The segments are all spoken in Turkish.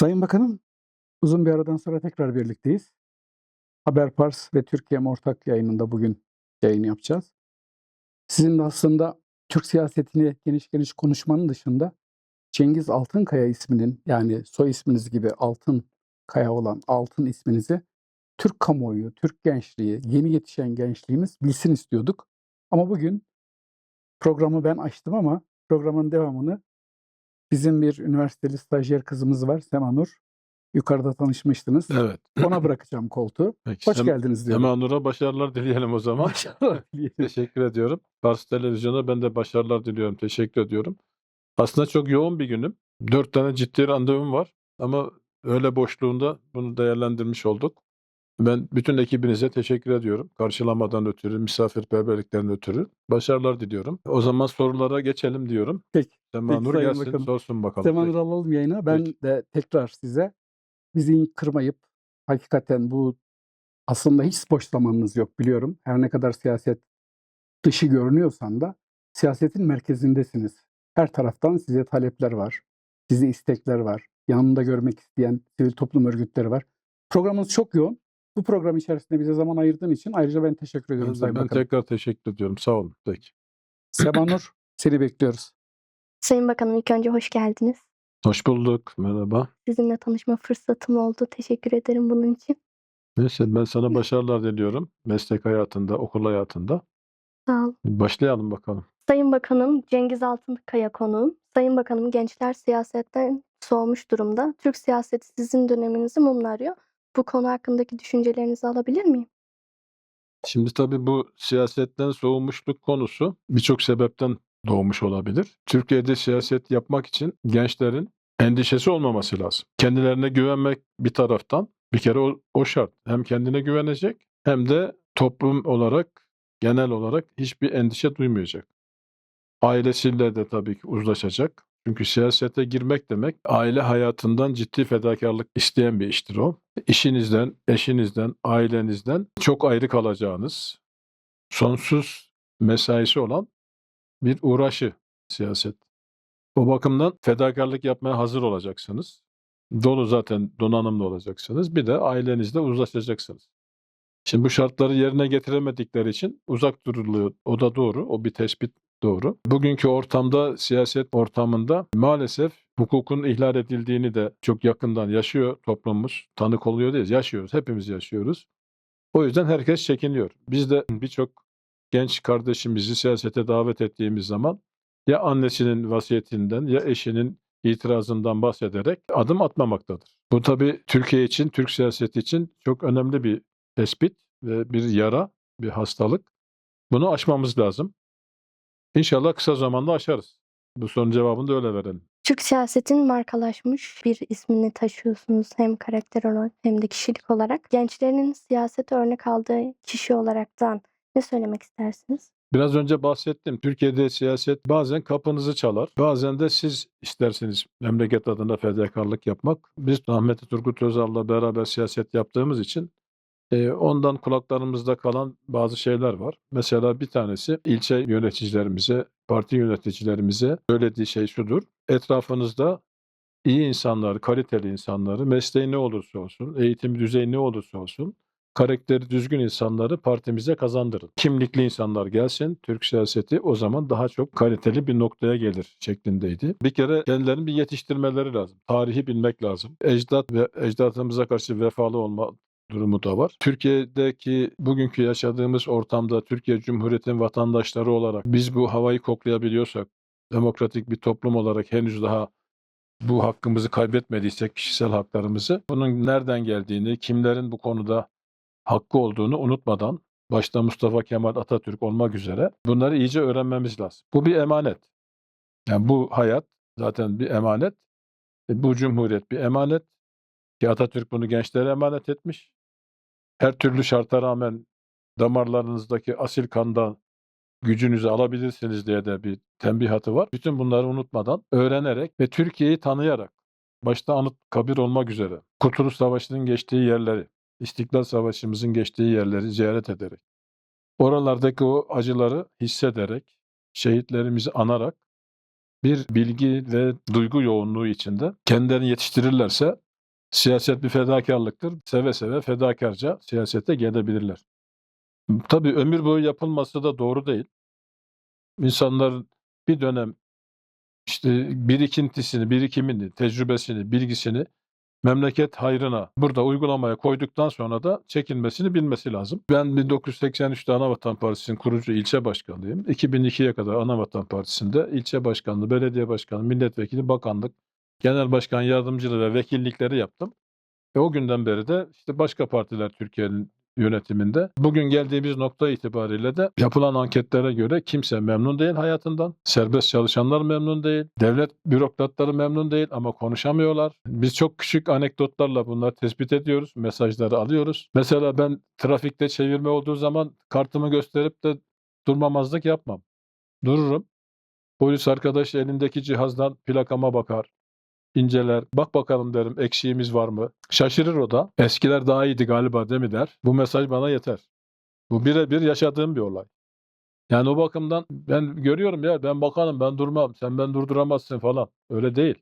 Sayın Bakanım, uzun bir aradan sonra tekrar birlikteyiz. Haber Pars ve Türkiye ortak yayınında bugün yayın yapacağız. Sizin de aslında Türk siyasetini geniş geniş konuşmanın dışında Cengiz Altınkaya isminin yani soy isminiz gibi Altın Kaya olan Altın isminizi Türk kamuoyu, Türk gençliği, yeni yetişen gençliğimiz bilsin istiyorduk. Ama bugün programı ben açtım ama programın devamını bizim bir üniversiteli stajyer kızımız var Sema Nur. Yukarıda tanışmıştınız. Evet. Ona bırakacağım koltuğu. Peki. Hoş Sem- geldiniz diyorum. Sema Nur'a başarılar dileyelim o zaman. Başarılar dileyelim. Teşekkür ediyorum. Pars Televizyon'a ben de başarılar diliyorum. Teşekkür ediyorum. Aslında çok yoğun bir günüm. Dört tane ciddi randevum var. Ama öyle boşluğunda bunu değerlendirmiş olduk. Ben bütün ekibinize teşekkür ediyorum. Karşılamadan ötürü, misafirperverliklerin ötürü. Başarılar diliyorum. O zaman sorulara geçelim diyorum. Peki. Sema Peki, Nur Sayın gelsin Bakanım. sorsun bakalım. Sema. Nur alalım yayına. Ben Peki. de tekrar size bizi kırmayıp hakikaten bu aslında hiç boş zamanınız yok biliyorum. Her ne kadar siyaset dışı görünüyorsan da siyasetin merkezindesiniz. Her taraftan size talepler var. Size istekler var. Yanında görmek isteyen sivil toplum örgütleri var. Programımız çok yoğun. Bu program içerisinde bize zaman ayırdığın için ayrıca ben teşekkür ediyorum Ben, Sayın ben Bakanım. tekrar teşekkür ediyorum. Sağ olun. Peki. Sema Nur seni bekliyoruz. Sayın Bakanım ilk önce hoş geldiniz. Hoş bulduk. Merhaba. Sizinle tanışma fırsatım oldu. Teşekkür ederim bunun için. Neyse ben sana başarılar diliyorum. Meslek hayatında, okul hayatında. Sağ olun. Başlayalım bakalım. Sayın Bakanım Cengiz Altınkaya konuğum. Sayın Bakanım gençler siyasetten soğumuş durumda. Türk siyaseti sizin döneminizi mumlarıyor. Bu konu hakkındaki düşüncelerinizi alabilir miyim? Şimdi tabii bu siyasetten soğumuşluk konusu birçok sebepten doğmuş olabilir. Türkiye'de siyaset yapmak için gençlerin endişesi olmaması lazım. Kendilerine güvenmek bir taraftan bir kere o, o şart. Hem kendine güvenecek hem de toplum olarak genel olarak hiçbir endişe duymayacak. Ailesiyle de tabii ki uzlaşacak. Çünkü siyasete girmek demek aile hayatından ciddi fedakarlık isteyen bir iştir o. İşinizden, eşinizden, ailenizden çok ayrı kalacağınız, sonsuz mesaisi olan bir uğraşı siyaset. O bakımdan fedakarlık yapmaya hazır olacaksınız. Dolu zaten donanımlı olacaksınız. Bir de ailenizle uzlaşacaksınız. Şimdi bu şartları yerine getiremedikleri için uzak duruluyor. O da doğru. O bir tespit doğru. Bugünkü ortamda, siyaset ortamında maalesef hukukun ihlal edildiğini de çok yakından yaşıyor toplumumuz. Tanık oluyor değil, yaşıyoruz. Hepimiz yaşıyoruz. O yüzden herkes çekiniyor. Biz de birçok genç kardeşimizi siyasete davet ettiğimiz zaman ya annesinin vasiyetinden ya eşinin itirazından bahsederek adım atmamaktadır. Bu tabii Türkiye için, Türk siyaseti için çok önemli bir tespit ve bir yara, bir hastalık. Bunu aşmamız lazım. İnşallah kısa zamanda aşarız. Bu sorunun cevabını da öyle verelim. Türk siyasetin markalaşmış bir ismini taşıyorsunuz hem karakter olarak hem de kişilik olarak. Gençlerin siyasete örnek aldığı kişi olaraktan ne söylemek istersiniz? Biraz önce bahsettim. Türkiye'de siyaset bazen kapınızı çalar. Bazen de siz isterseniz memleket adına fedakarlık yapmak. Biz Ahmet Turgut Özal'la beraber siyaset yaptığımız için ondan kulaklarımızda kalan bazı şeyler var. Mesela bir tanesi ilçe yöneticilerimize, parti yöneticilerimize söylediği şey şudur. Etrafınızda iyi insanlar, kaliteli insanları, mesleği ne olursa olsun, eğitim düzeyi ne olursa olsun, karakteri düzgün insanları partimize kazandırın. Kimlikli insanlar gelsin, Türk siyaseti o zaman daha çok kaliteli bir noktaya gelir şeklindeydi. Bir kere kendilerini bir yetiştirmeleri lazım. Tarihi bilmek lazım. Ecdat ve ecdatımıza karşı vefalı olma durumu da var. Türkiye'deki bugünkü yaşadığımız ortamda Türkiye Cumhuriyeti'nin vatandaşları olarak biz bu havayı koklayabiliyorsak, demokratik bir toplum olarak henüz daha bu hakkımızı kaybetmediysek kişisel haklarımızı bunun nereden geldiğini, kimlerin bu konuda hakkı olduğunu unutmadan başta Mustafa Kemal Atatürk olmak üzere bunları iyice öğrenmemiz lazım. Bu bir emanet. Yani bu hayat zaten bir emanet. E, Bu cumhuriyet bir emanet. Ki Atatürk bunu gençlere emanet etmiş. Her türlü şarta rağmen damarlarınızdaki asil kandan gücünüzü alabilirsiniz diye de bir tembihatı var. Bütün bunları unutmadan, öğrenerek ve Türkiye'yi tanıyarak, başta Anıtkabir olmak üzere, Kurtuluş Savaşı'nın geçtiği yerleri, İstiklal Savaşı'mızın geçtiği yerleri ziyaret ederek, oralardaki o acıları hissederek, şehitlerimizi anarak bir bilgi ve duygu yoğunluğu içinde kendilerini yetiştirirlerse Siyaset bir fedakarlıktır. Seve seve fedakarca siyasete gelebilirler. Tabii ömür boyu yapılması da doğru değil. İnsanlar bir dönem işte birikintisini, birikimini, tecrübesini, bilgisini memleket hayrına burada uygulamaya koyduktan sonra da çekilmesini bilmesi lazım. Ben 1983'te Anavatan Partisi'nin kurucu ilçe başkanıyım. 2002'ye kadar Anavatan Partisi'nde ilçe başkanlığı, belediye başkanlığı, milletvekili, bakanlık, genel başkan yardımcılığı ve vekillikleri yaptım. Ve o günden beri de işte başka partiler Türkiye'nin yönetiminde. Bugün geldiğimiz nokta itibariyle de yapılan anketlere göre kimse memnun değil hayatından. Serbest çalışanlar memnun değil. Devlet bürokratları memnun değil ama konuşamıyorlar. Biz çok küçük anekdotlarla bunları tespit ediyoruz. Mesajları alıyoruz. Mesela ben trafikte çevirme olduğu zaman kartımı gösterip de durmamazlık yapmam. Dururum. Polis arkadaş elindeki cihazdan plakama bakar inceler. Bak bakalım derim eksiğimiz var mı? Şaşırır o da. Eskiler daha iyiydi galiba değil mi der. Bu mesaj bana yeter. Bu birebir yaşadığım bir olay. Yani o bakımdan ben görüyorum ya ben bakanım ben durmam sen ben durduramazsın falan. Öyle değil.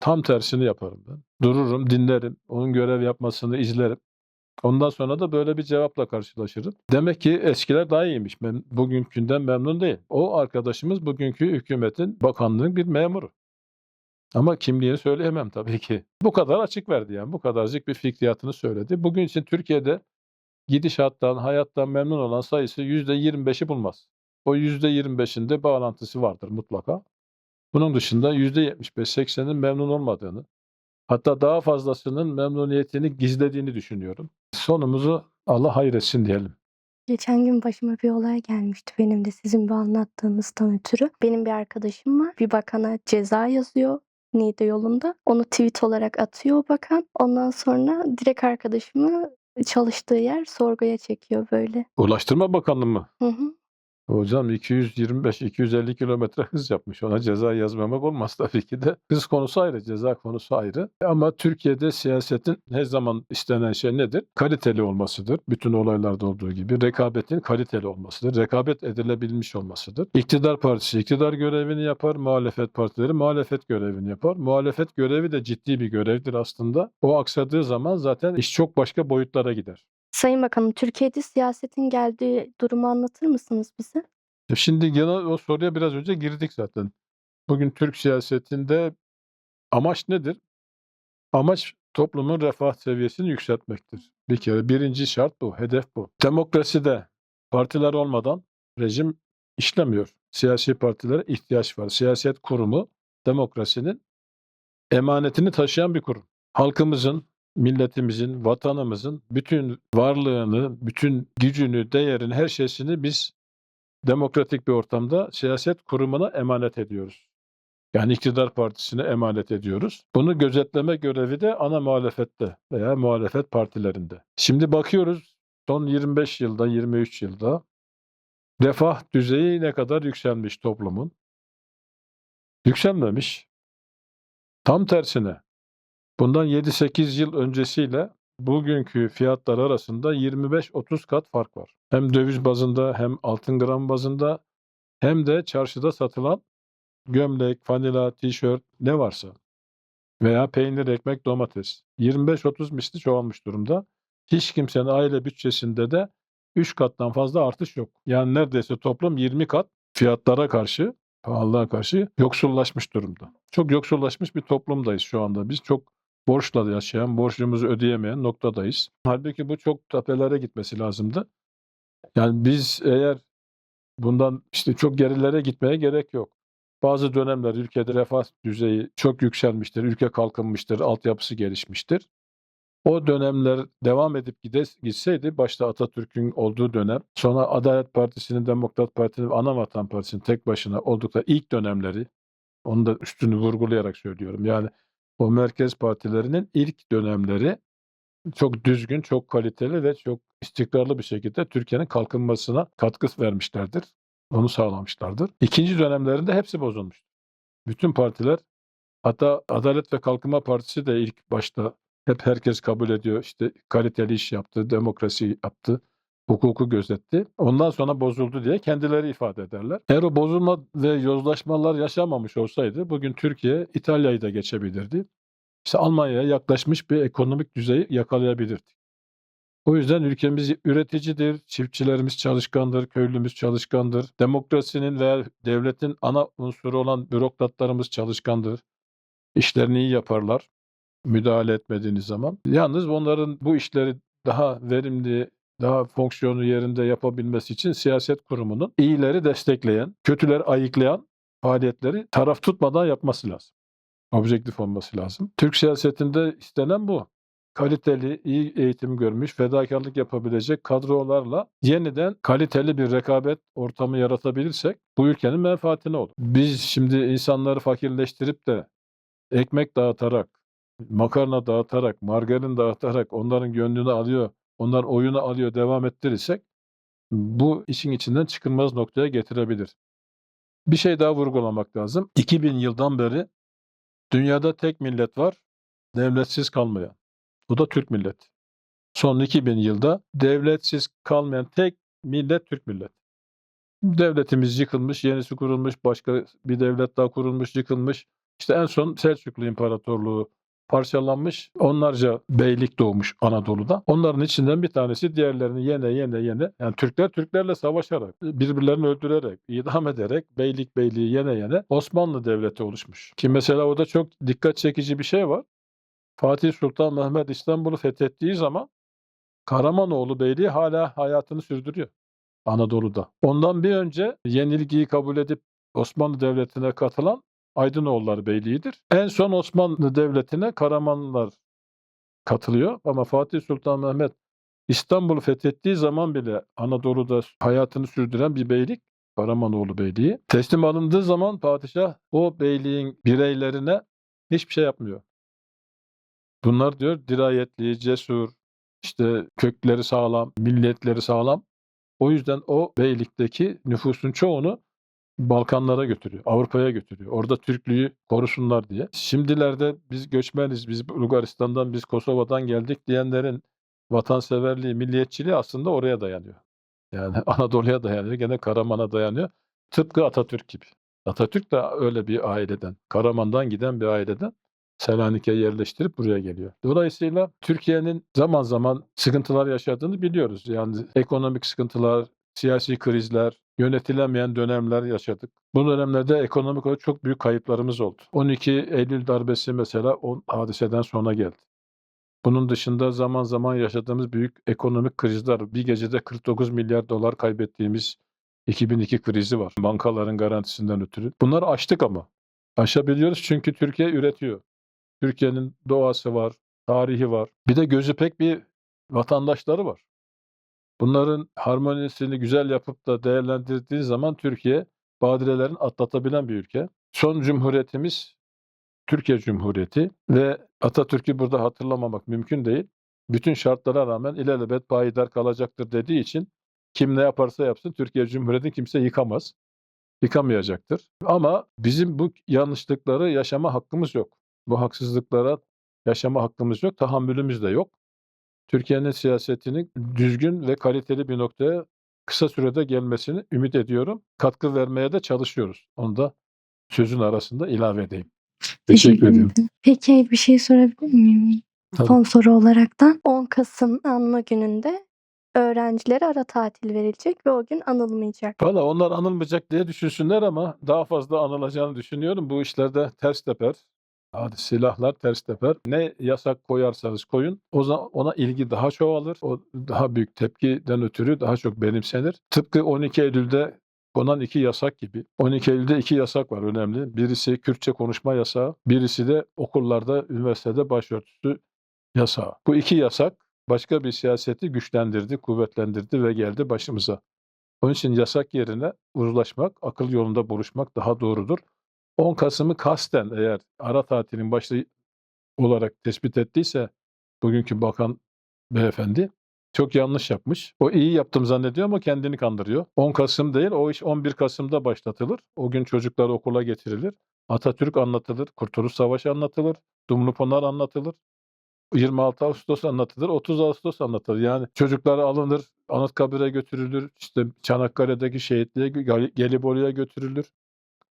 Tam tersini yaparım ben. Dururum, dinlerim, onun görev yapmasını izlerim. Ondan sonra da böyle bir cevapla karşılaşırım. Demek ki eskiler daha iyiymiş. Ben bugünkünden memnun değil. O arkadaşımız bugünkü hükümetin, bakanlığın bir memuru. Ama kimliğini söyleyemem tabii ki. Bu kadar açık verdi yani. Bu kadarcık bir fikriyatını söyledi. Bugün için Türkiye'de gidişattan, hayattan memnun olan sayısı %25'i bulmaz. O %25'inde bağlantısı vardır mutlaka. Bunun dışında %75-80'in memnun olmadığını, hatta daha fazlasının memnuniyetini gizlediğini düşünüyorum. Sonumuzu Allah hayretsin diyelim. Geçen gün başıma bir olay gelmişti benim de sizin bu anlattığınızdan ötürü. Benim bir arkadaşım var. Bir bakana ceza yazıyor. Niğde yolunda. Onu tweet olarak atıyor o bakan. Ondan sonra direkt arkadaşımı çalıştığı yer sorguya çekiyor böyle. Ulaştırma Bakanlığı mı? Hı hı. Hocam 225-250 kilometre hız yapmış. Ona ceza yazmamak olmaz tabii ki de. Hız konusu ayrı, ceza konusu ayrı. Ama Türkiye'de siyasetin her zaman istenen şey nedir? Kaliteli olmasıdır. Bütün olaylarda olduğu gibi. Rekabetin kaliteli olmasıdır. Rekabet edilebilmiş olmasıdır. İktidar partisi iktidar görevini yapar. Muhalefet partileri muhalefet görevini yapar. Muhalefet görevi de ciddi bir görevdir aslında. O aksadığı zaman zaten iş çok başka boyutlara gider. Sayın Bakanım, Türkiye'de siyasetin geldiği durumu anlatır mısınız bize? Şimdi gene o soruya biraz önce girdik zaten. Bugün Türk siyasetinde amaç nedir? Amaç toplumun refah seviyesini yükseltmektir. Bir kere birinci şart bu, hedef bu. Demokraside partiler olmadan rejim işlemiyor. Siyasi partilere ihtiyaç var. Siyaset kurumu demokrasinin emanetini taşıyan bir kurum. Halkımızın, milletimizin, vatanımızın bütün varlığını, bütün gücünü, değerini, her şeysini biz demokratik bir ortamda siyaset kurumuna emanet ediyoruz. Yani iktidar partisine emanet ediyoruz. Bunu gözetleme görevi de ana muhalefette veya muhalefet partilerinde. Şimdi bakıyoruz son 25 yılda, 23 yılda refah düzeyi ne kadar yükselmiş toplumun? Yükselmemiş. Tam tersine bundan 7-8 yıl öncesiyle bugünkü fiyatlar arasında 25-30 kat fark var. Hem döviz bazında hem altın gram bazında hem de çarşıda satılan gömlek, fanila, tişört ne varsa veya peynir, ekmek, domates 25-30 misli çoğalmış durumda. Hiç kimsenin aile bütçesinde de 3 kattan fazla artış yok. Yani neredeyse toplam 20 kat fiyatlara karşı, pahalılığa karşı yoksullaşmış durumda. Çok yoksullaşmış bir toplumdayız şu anda. Biz çok borçla yaşayan, borcumuzu ödeyemeyen noktadayız. Halbuki bu çok tepelere gitmesi lazımdı. Yani biz eğer bundan işte çok gerilere gitmeye gerek yok. Bazı dönemler ülkede refah düzeyi çok yükselmiştir, ülke kalkınmıştır, altyapısı gelişmiştir. O dönemler devam edip gide, gitseydi, başta Atatürk'ün olduğu dönem, sonra Adalet Partisi'nin, Demokrat Parti'nin, Anavatan Partisi'nin tek başına oldukları ilk dönemleri, onu da üstünü vurgulayarak söylüyorum. Yani o merkez partilerinin ilk dönemleri çok düzgün, çok kaliteli ve çok istikrarlı bir şekilde Türkiye'nin kalkınmasına katkı vermişlerdir. Onu sağlamışlardır. İkinci dönemlerinde hepsi bozulmuş. Bütün partiler hatta Adalet ve Kalkınma Partisi de ilk başta hep herkes kabul ediyor. İşte kaliteli iş yaptı, demokrasi yaptı, hukuku gözetti. Ondan sonra bozuldu diye kendileri ifade ederler. Eğer o bozulma ve yozlaşmalar yaşanmamış olsaydı bugün Türkiye İtalya'yı da geçebilirdi. işte Almanya'ya yaklaşmış bir ekonomik düzeyi yakalayabilirdik. O yüzden ülkemiz üreticidir, çiftçilerimiz çalışkandır, köylümüz çalışkandır. Demokrasinin ve devletin ana unsuru olan bürokratlarımız çalışkandır. İşlerini iyi yaparlar müdahale etmediğiniz zaman. Yalnız onların bu işleri daha verimli, daha fonksiyonu yerinde yapabilmesi için siyaset kurumunun iyileri destekleyen, kötüleri ayıklayan faaliyetleri taraf tutmadan yapması lazım. Objektif olması lazım. Türk siyasetinde istenen bu. Kaliteli, iyi eğitim görmüş, fedakarlık yapabilecek kadrolarla yeniden kaliteli bir rekabet ortamı yaratabilirsek bu ülkenin menfaatine olur. Biz şimdi insanları fakirleştirip de ekmek dağıtarak, makarna dağıtarak, margarin dağıtarak onların gönlünü alıyor, onların oyunu alıyor, devam ettirirsek bu işin içinden çıkılmaz noktaya getirebilir. Bir şey daha vurgulamak lazım. 2000 yıldan beri dünyada tek millet var, devletsiz kalmayan. Bu da Türk milleti. Son 2000 yılda devletsiz kalmayan tek millet Türk milleti. Devletimiz yıkılmış, yenisi kurulmuş, başka bir devlet daha kurulmuş, yıkılmış. İşte en son Selçuklu İmparatorluğu parçalanmış. Onlarca beylik doğmuş Anadolu'da. Onların içinden bir tanesi diğerlerini yene yene yene. Yani Türkler Türklerle savaşarak, birbirlerini öldürerek, idam ederek beylik beyliği yene yene Osmanlı Devleti oluşmuş. Ki mesela o çok dikkat çekici bir şey var. Fatih Sultan Mehmet İstanbul'u fethettiği zaman Karamanoğlu Beyliği hala hayatını sürdürüyor Anadolu'da. Ondan bir önce yenilgiyi kabul edip Osmanlı Devleti'ne katılan Aydınoğulları Beyliği'dir. En son Osmanlı Devleti'ne Karamanlılar katılıyor ama Fatih Sultan Mehmet İstanbul'u fethettiği zaman bile Anadolu'da hayatını sürdüren bir beylik Karamanoğlu Beyliği. Teslim alındığı zaman padişah o beyliğin bireylerine hiçbir şey yapmıyor. Bunlar diyor dirayetli, cesur, işte kökleri sağlam, milletleri sağlam. O yüzden o beylikteki nüfusun çoğunu Balkanlara götürüyor, Avrupa'ya götürüyor. Orada Türklüğü korusunlar diye. Şimdilerde biz göçmeniz, biz Bulgaristan'dan, biz Kosova'dan geldik diyenlerin vatanseverliği, milliyetçiliği aslında oraya dayanıyor. Yani Anadolu'ya dayanıyor, gene Karaman'a dayanıyor. Tıpkı Atatürk gibi. Atatürk de öyle bir aileden, Karaman'dan giden bir aileden Selanik'e yerleştirip buraya geliyor. Dolayısıyla Türkiye'nin zaman zaman sıkıntılar yaşadığını biliyoruz. Yani ekonomik sıkıntılar, siyasi krizler, yönetilemeyen dönemler yaşadık. Bu dönemlerde ekonomik olarak çok büyük kayıplarımız oldu. 12 Eylül darbesi mesela o hadiseden sonra geldi. Bunun dışında zaman zaman yaşadığımız büyük ekonomik krizler, bir gecede 49 milyar dolar kaybettiğimiz 2002 krizi var. Bankaların garantisinden ötürü. Bunları aştık ama. Aşabiliyoruz çünkü Türkiye üretiyor. Türkiye'nin doğası var, tarihi var. Bir de gözü pek bir vatandaşları var. Bunların harmonisini güzel yapıp da değerlendirdiği zaman Türkiye badirelerin atlatabilen bir ülke. Son cumhuriyetimiz Türkiye Cumhuriyeti ve Atatürk'ü burada hatırlamamak mümkün değil. Bütün şartlara rağmen ilelebet payidar kalacaktır dediği için kim ne yaparsa yapsın Türkiye Cumhuriyeti'ni kimse yıkamaz. Yıkamayacaktır. Ama bizim bu yanlışlıkları yaşama hakkımız yok. Bu haksızlıklara yaşama hakkımız yok, tahammülümüz de yok. Türkiye'nin siyasetinin düzgün ve kaliteli bir noktaya kısa sürede gelmesini ümit ediyorum. Katkı vermeye de çalışıyoruz. Onu da sözün arasında ilave edeyim. Teşekkür ediyorum. ederim. Peki bir şey sorabilir miyim? Tabii. Son soru olaraktan 10 Kasım anma gününde öğrencilere ara tatil verilecek ve o gün anılmayacak. Valla onlar anılmayacak diye düşünsünler ama daha fazla anılacağını düşünüyorum. Bu işlerde ters teper. Hadi silahlar ters teper. Ne yasak koyarsanız koyun o zaman ona ilgi daha çoğalır. O daha büyük tepkiden ötürü daha çok benimsenir. Tıpkı 12 Eylül'de konan iki yasak gibi. 12 Eylül'de iki yasak var önemli. Birisi Kürtçe konuşma yasağı, birisi de okullarda, üniversitede başörtüsü yasağı. Bu iki yasak başka bir siyaseti güçlendirdi, kuvvetlendirdi ve geldi başımıza. Onun için yasak yerine uzlaşmak, akıl yolunda buluşmak daha doğrudur. 10 Kasım'ı kasten eğer ara tatilin başı olarak tespit ettiyse bugünkü bakan beyefendi çok yanlış yapmış. O iyi yaptım zannediyor ama kendini kandırıyor. 10 Kasım değil o iş 11 Kasım'da başlatılır. O gün çocuklar okula getirilir. Atatürk anlatılır, Kurtuluş Savaşı anlatılır, Dumlupınar anlatılır. 26 Ağustos anlatılır, 30 Ağustos anlatılır. Yani çocuklar alınır, Anıtkabir'e götürülür, işte Çanakkale'deki şehitliğe, Gelibolu'ya götürülür.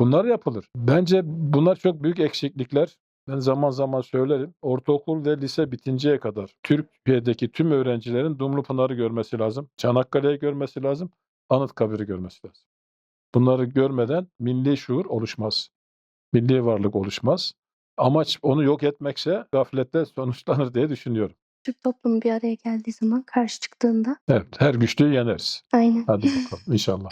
Bunlar yapılır. Bence bunlar çok büyük eksiklikler. ben zaman zaman söylerim. Ortaokul ve lise bitinceye kadar Türkiye'deki tüm öğrencilerin Dumlupınar'ı görmesi lazım. Çanakkale'yi görmesi lazım. Anıtkabir'i görmesi lazım. Bunları görmeden milli şuur oluşmaz. Milli varlık oluşmaz. Amaç onu yok etmekse gaflette sonuçlanır diye düşünüyorum. Türk toplumu bir araya geldiği zaman karşı çıktığında Evet, her güçlüğü yeneriz. aynen. Hadi bakalım inşallah.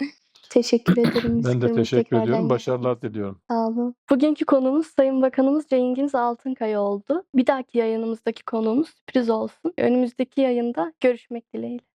Teşekkür ederim. Ben de teşekkür ediyorum. Başarılar diliyorum. Sağ olun. Bugünkü konumuz Sayın Bakanımız Cengiz Altınkaya oldu. Bir dahaki yayınımızdaki konuğumuz sürpriz olsun. Önümüzdeki yayında görüşmek dileğiyle.